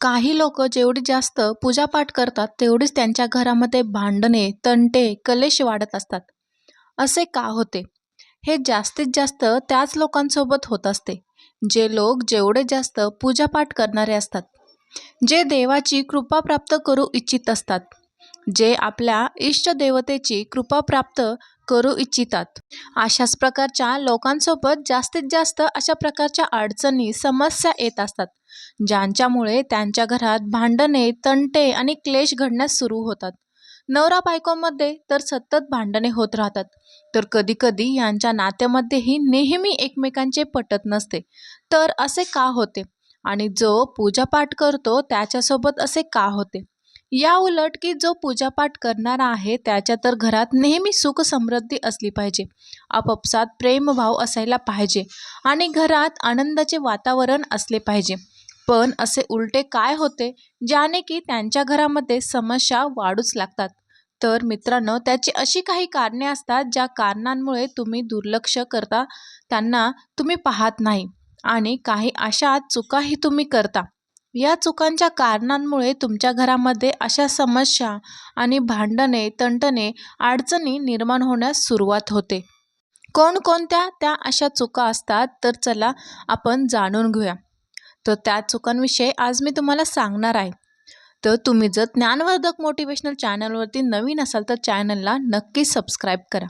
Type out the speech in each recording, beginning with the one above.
काही लोक जेवढी जास्त पूजापाठ करतात तेवढीच त्यांच्या घरामध्ये भांडणे तंटे कलेश वाढत असतात. असे का होते? हे जास्तीत जास्त त्याच लोकांसोबत होत असते जे लोक जेवढे जास्त पूजापाठ करणारे असतात जे देवाची कृपा प्राप्त करू इच्छित असतात जे आपल्या इष्टदेवतेची कृपा प्राप्त करू इच्छितात. अशाच प्रकारच्या लोकांसोबत जास्तीत जास्त अशा प्रकारच्या अडचणी समस्या येत असतात ज्यांच्यामुळे त्यांच्या घरात भांडणे तंटे आणि क्लेश घडण्यास सुरू होतात. नवरा बायकोमध्ये तर सतत भांडणे होत राहतात. तर कधीकधी यांच्या नात्यामध्येही नेहमी एकमेकांचे पटत नसते. तर असे का होते? आणि जो पूजापाठ करतो त्याच्यासोबत असे का होते? या उलट की जो पूजापाठ करणारा आहे त्याच्या तर घरात नेहमी सुख समृद्धी असली पाहिजे. आपापसात प्रेमभाव असायला पाहिजे आणि घरात आनंदाचे वातावरण असले पाहिजे. पण असे उलटे काय होते ज्याने की त्यांच्या घरामध्ये समस्या वाढूच लागतात? तर मित्रांनो त्याची अशी काही कारणे असतात ज्या कारणांमुळे तुम्ही दुर्लक्ष करता त्यांना तुम्ही पाहत नाही आणि काही अशा चुकाही तुम्ही करता. या चुकांच्या कारणांमुळे तुमच्या घरामध्ये अशा समस्या आणि भांडणे तंटणे अडचणी निर्माण होण्यास सुरुवात होते. कोणकोणत्या त्या अशा चुका असतात तर चला आपण जाणून घेऊया. तर त्या चुकांविषयी आज मी तुम्हाला सांगणार आहे. तर तुम्ही जर ज्ञानवर्धक मोटिवेशनल चॅनलवरती नवीन असाल तर चॅनलला नक्की सबस्क्राईब करा.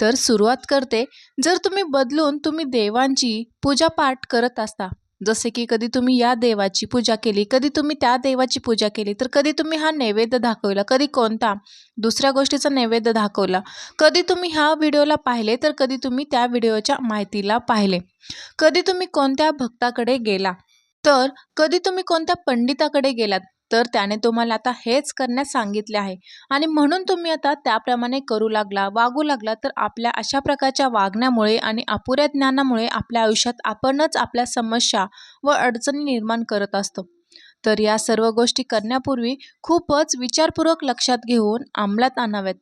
तर सुरुवात करते जर तुम्ही बदलून तुम्ही देवांची पूजापाठ करत असता जसे की कधी तुम्ही या देवाची पूजा केली कधी तुम्ही त्या देवाची पूजा केली तर कधी तुम्ही हा नैवेद्य दाखवला कधी कोणता दुसऱ्या गोष्टीचा नैवेद्य दाखवला कधी तुम्ही ह्या व्हिडिओला पाहिले तर कधी तुम्ही त्या व्हिडिओच्या माहितीला पाहिले कधी तुम्ही कोणत्या भक्ताकडे गेला तर कधी तुम्ही कोणत्या पंडिताकडे गेलात तर त्याने तुम्हाला आता हेच करण्यास सांगितले आहे. आणि म्हणून तुम्ही आता त्याप्रमाणे करू लागला वागू लागला तर आपल्या अशा प्रकारच्या वागण्यामुळे आणि अपुऱ्या ज्ञानामुळे आपल्या आयुष्यात आपणच आपल्या समस्या व अडचणी निर्माण करत असतो. तर या सर्व गोष्टी करण्यापूर्वी खूपच विचारपूर्वक लक्षात घेऊन अंमलात आणाव्यात.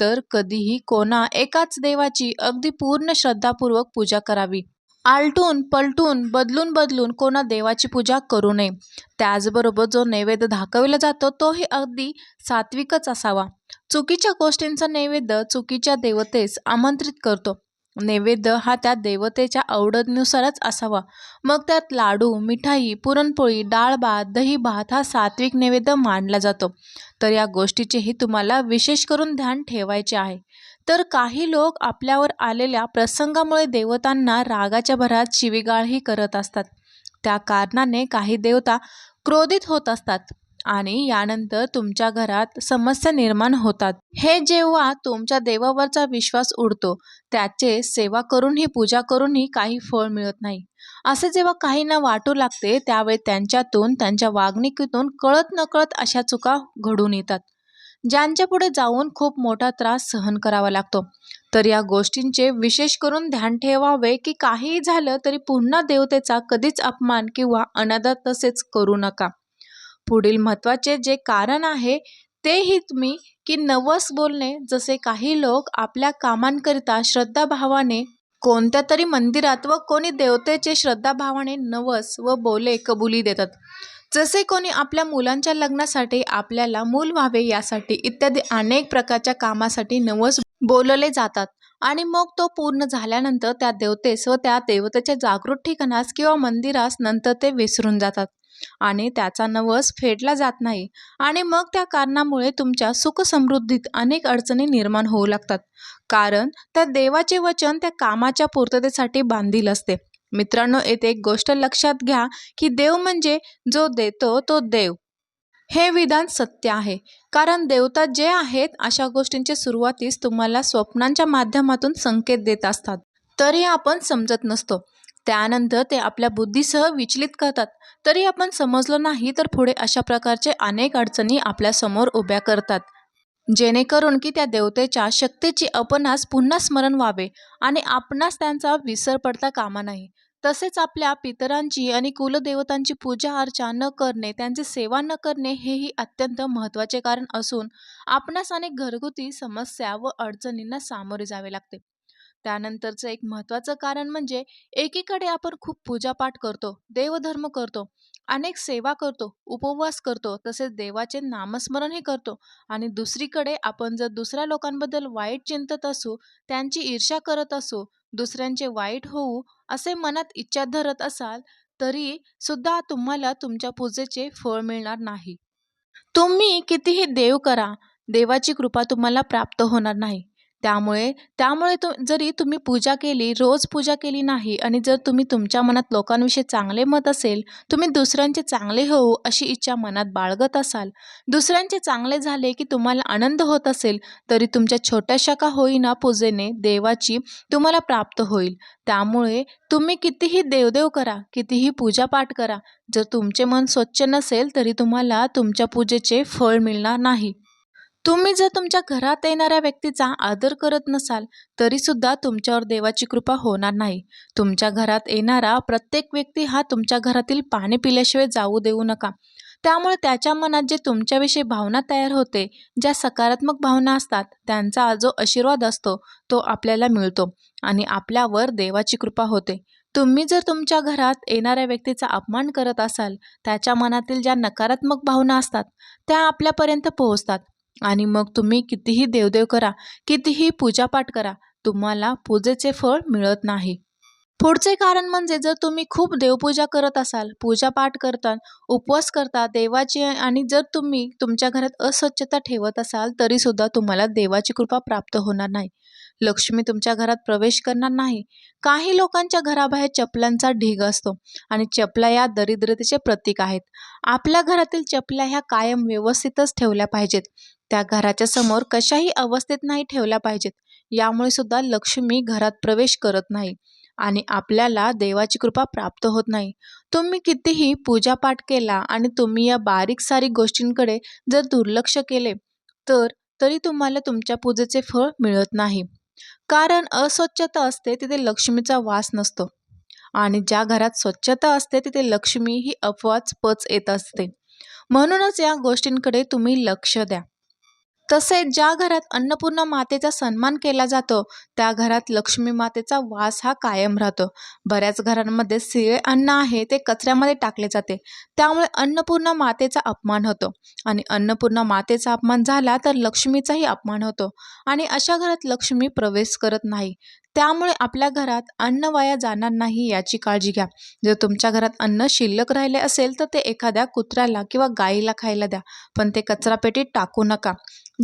तर कधीही कोणा एकाच देवाची अगदी पूर्ण श्रद्धापूर्वक पूजा करावी. आलटून पलटून बदलून बदलून कोणा देवाची पूजा करू नये. त्याचबरोबर जो नैवेद्य दाखवला जातो तोही अगदी सात्विकच असावा. चुकीच्या गोष्टींचा नैवेद्य चुकीच्या देवतेस आमंत्रित करतो. नैवेद्य हा त्या देवतेच्या आवडीनुसारच असावा. मग त्यात लाडू मिठाई पुरणपोळी डाळ भात दही भात हा सात्विक नैवेद्य मानला जातो. तर या गोष्टीचेही तुम्हाला विशेष करून ध्यान ठेवायचे आहे. तर काही लोक आपल्यावर आलेल्या प्रसंगामुळे देवतांना रागाच्या भरात शिवीगाळही करत असतात. त्या कारणाने काही देवता क्रोधित होत असतात आणि यानंतर तुमच्या घरात समस्या निर्माण होतात. हे जेव्हा तुमच्या देवावरचा विश्वास उडतो त्याचे सेवा करूनही पूजा करूनही काही फळ मिळत नाही. असे जेव्हा काहींना वाटू लागते त्यावेळी त्यांच्यातून त्यांच्या वागणुकीतून कळत नकळत अशा चुका घडून येतात. ज्यांच्या पुढे जाऊन खूप मोठा त्रास सहन करावा लागतो. तर या गोष्टींचे विशेष करून ध्यान ठेवावे की काहीही झालं तरी पुन्हा देवतेचा कधीच अपमान किंवा अनादर तसेच करू नका. पुढील महत्त्वाचे जे कारण आहे तेही तुम्ही की नवस बोलणे जसे काही लोक आपल्या कामांकरिता श्रद्धाभावाने कोणत्या तरी मंदिरात व कोणी देवतेचे श्रद्धाभावाने नवस व बोले कबुली देतात. जसे कोणी आपल्या मुलांच्या लग्नासाठी आपल्याला मूल व्हावे यासाठी इत्यादी अनेक प्रकारच्या कामासाठी नवस बोलवले जातात. आणि मग तो पूर्ण झाल्यानंतर त्या देवतेस व त्या देवतेच्या जागृत ठिकाणास किंवा मंदिरास नंतर ते विसरून जातात. आणि त्याचा नवस फेडला जात नाही. आणि मग त्या कारणामुळे तुमच्या सुखसमृद्धीत अनेक अडचणी निर्माण होऊ लागतात. कारण त्या देवाचे वचन त्या कामाच्या पूर्ततेसाठी बांधील असते. मित्रांनो येथे एक गोष्ट लक्षात घ्या की देव म्हणजे जो देतो तो देव. हे विधान सत्य आहे. कारण देवता जे आहेत अशा गोष्टींचे सुरुवातीस तुम्हाला स्वप्नांच्या माध्यमातून संकेत देत असतात. तरी आपण समजत नसतो. त्यानंतर ते आपल्या बुद्धीसह विचलित करतात. तरी आपण समजलो नाही तर पुढे अशा प्रकारचे अनेक अडचणी आपल्यासमोर उभ्या करतात. जेणेकरून की त्या देवतेच्या शक्तीची आपणास पुन्हा स्मरण व्हावे आणि आपणास त्यांचा विसर पडता कामा नाही. तसेच आपल्या पितरांची आणि कुलदेवतांची पूजा अर्चा न करणे त्यांची सेवा न करणे हेही अत्यंत महत्त्वाचे कारण असून आपणास अनेक घरगुती समस्या व अडचणींना सामोरे जावे लागते. त्यानंतरचं एक महत्त्वाचं कारण म्हणजे एकीकडे आपण खूप पूजापाठ करतो देवधर्म करतो अनेक सेवा करतो उपवास करतो तसेच देवाचे नामस्मरणही करतो आणि दुसरीकडे आपण जर दुसऱ्या लोकांबद्दल वाईट चिंतत असू त्यांची ईर्ष्या करत असू दुसऱ्यांचे वाईट होऊ असे मनात इच्छा धरत असाल तरी सुद्धा तुम्हाला तुमच्या पूजेचे फळ मिळणार नाही. तुम्ही कितीही देव करा देवाची कृपा तुम्हाला प्राप्त होणार नाही. त्यामुळे त्यामुळे तु जरी तुम्ही पूजा केली रोज पूजा केली नाही आणि जर तुम्ही तुमच्या मनात लोकांविषयी चांगले मत असेल तुम्ही दुसऱ्यांचे चांगले होऊ अशी इच्छा मनात बाळगत असाल. दुसऱ्यांचे चांगले झाले की तुम्हाला आनंद होत असेल तरी तुमच्या छोट्याशा का होईना पूजेने देवाची तुम्हाला प्राप्त होईल. त्यामुळे तुम्ही कितीही देवदेव करा कितीही पूजापाठ करा जर तुमचे मन स्वच्छ नसेल तरी तुम्हाला तुमच्या पूजेचे फळ मिळणार नाही. तुम्ही जर तुमच्या घरात येणाऱ्या व्यक्तीचा आदर करत नसाल तरीसुद्धा तुमच्यावर देवाची कृपा होणार नाही. तुमच्या घरात येणारा प्रत्येक व्यक्ती हा तुमच्या घरातील पाणी पिल्याशिवाय जाऊ देऊ नका. त्यामुळे त्याच्या मनात जे तुमच्याविषयी भावना तयार होते ज्या सकारात्मक भावना असतात त्यांचा जो आशीर्वाद असतो तो आपल्याला मिळतो आणि आपल्यावर देवाची कृपा होते. तुम्ही जर तुमच्या घरात येणाऱ्या व्यक्तीचा अपमान करत असाल त्याच्या मनातील ज्या नकारात्मक भावना असतात त्या आपल्यापर्यंत पोहोचतात. आणि मग तुम्ही कितीही देवदेव करा कितीही पूजापाठ करा तुम्हाला पूजेचे फळ मिळत नाही. पुढचे कारण म्हणजे जर तुम्ही खूप देवपूजा करत असाल पूजापाठ करता उपवास करता देवाची आणि जर तुम्ही तुमच्या घरात अस्वच्छता ठेवत असाल तरीसुद्धा तुम्हाला देवाची कृपा प्राप्त होणार नाही. लक्ष्मी तुमच्या घरात प्रवेश करणार नाही. काही लोकांच्या घराबाहेर चपलांचा ढीग असतो आणि चपला या दरिद्रतेचे प्रतीक आहेत. आपल्या घरातील चपल्या ह्या कायम व्यवस्थितच ठेवल्या पाहिजेत. त्या घराच्या समोर कशाही अवस्थेत नाही ठेवल्या पाहिजेत. यामुळे सुद्धा लक्ष्मी घरात प्रवेश करत नाही. आणि आपल्याला देवाची कृपा प्राप्त होत नाही. तुम्ही कितीही पूजापाठ केला आणि तुम्ही या बारीक सारीक गोष्टींकडे जर दुर्लक्ष केले तर तरी तुम्हाला तुमच्या पूजेचे फळ मिळत नाही. कारण अस्वच्छता असते तिथे लक्ष्मीचा वास नसतो. आणि ज्या घरात स्वच्छता असते तिथे लक्ष्मी ही अपवाच पच येत असते. म्हणूनच या गोष्टींकडे तुम्ही लक्ष द्या. तसेच ज्या घरात अन्नपूर्णा मातेचा सन्मान केला जातो त्या घरात लक्ष्मी मातेचा वास हा कायम राहतो. बऱ्याच घरांमध्ये सिळे अन्न आहे ते कचऱ्यामध्ये टाकले जाते. त्यामुळे अन्नपूर्णा मातेचा अपमान होतो. आणि अन्नपूर्णा मातेचा अपमान झाला तर लक्ष्मीचाही अपमान होतो. आणि अशा घरात लक्ष्मी प्रवेश करत नाही. त्यामुळे आपल्या घरात अन्न वाया जाणार नाही याची काळजी घ्या. जर तुमच्या घरात अन्न शिल्लक राहिले असेल तर ते एखाद्या कुत्र्याला किंवा गाईला खायला द्या पण ते कचरापेटीत टाकू नका.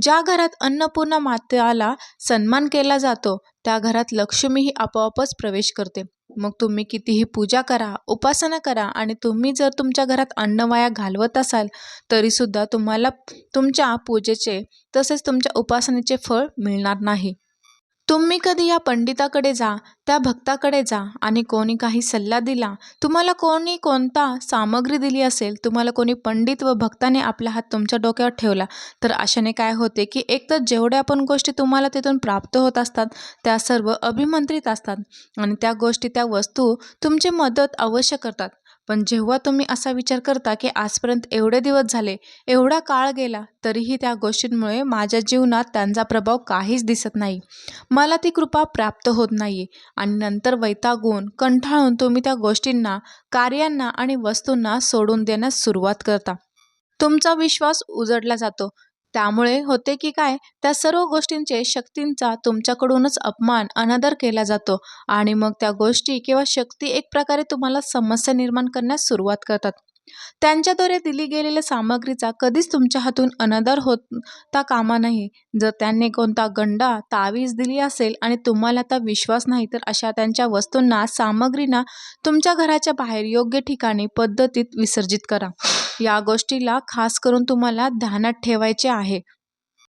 ज्या घरात अन्नपूर्णा मातेला सन्मान केला जातो त्या घरात लक्ष्मी ही आपोआपच प्रवेश करते. मग तुम्ही कितीही पूजा करा उपासना करा आणि तुम्ही जर तुमच्या घरात अन्न वाया घालवत असाल तरीसुद्धा तुम्हाला तुमच्या पूजेचे तसेच तुमच्या उपासनेचे फळ मिळणार नाही. तुम्ही कधी या पंडिताकडे जा त्या भक्ताकडे जा आणि कोणी काही सल्ला दिला तुम्हाला कोणी कोणता सामग्री दिली असेल तुम्हाला कोणी पंडित व भक्ताने आपला हात तुमच्या डोक्यावर ठेवला तर अशाने काय होते की एक तर जेवढ्या पण गोष्टी तुम्हाला तिथून प्राप्त होत असतात त्या सर्व अभिमंत्रित असतात आणि त्या गोष्टी त्या वस्तू तुमची मदत अवश्य करतात. पण जेव्हा तुम्ही असा विचार करता की आजपर्यंत एवढे दिवस झाले एवढा काळ गेला तरीही त्या गोष्टींमुळे माझ्या जीवनात त्यांचा प्रभाव काहीच दिसत नाही. मला ती कृपा प्राप्त होत नाही आणि नंतर वैतागून कंठाळून तुम्ही त्या गोष्टींना कार्यांना आणि वस्तूंना सोडून देण्यास सुरुवात करता. तुमचा विश्वास उजडला जातो. त्यामुळे होते की काय त्या सर्व गोष्टींचे शक्तींचा तुमच्याकडूनच अपमान अनादर केला जातो आणि मग त्या गोष्टी किंवा शक्ती एक प्रकारे तुम्हाला समस्या निर्माण करण्यास सुरुवात करतात. त्यांच्याद्वारे दिली गेलेल्या सामग्रीचा कधीच तुमच्या हातून अनादर होता कामा नाही जर त्यांनी कोणता गंडा तावीज दिली असेल आणि तुम्हाला आता विश्वास नाही तर अशा त्यांच्या वस्तूंना सामग्रींना तुमच्या घराच्या बाहेर योग्य ठिकाणी पद्धतीत विसर्जित करा. या गोष्टीला खास करून तुम्हाला ध्यानात ठेवायचे आहे.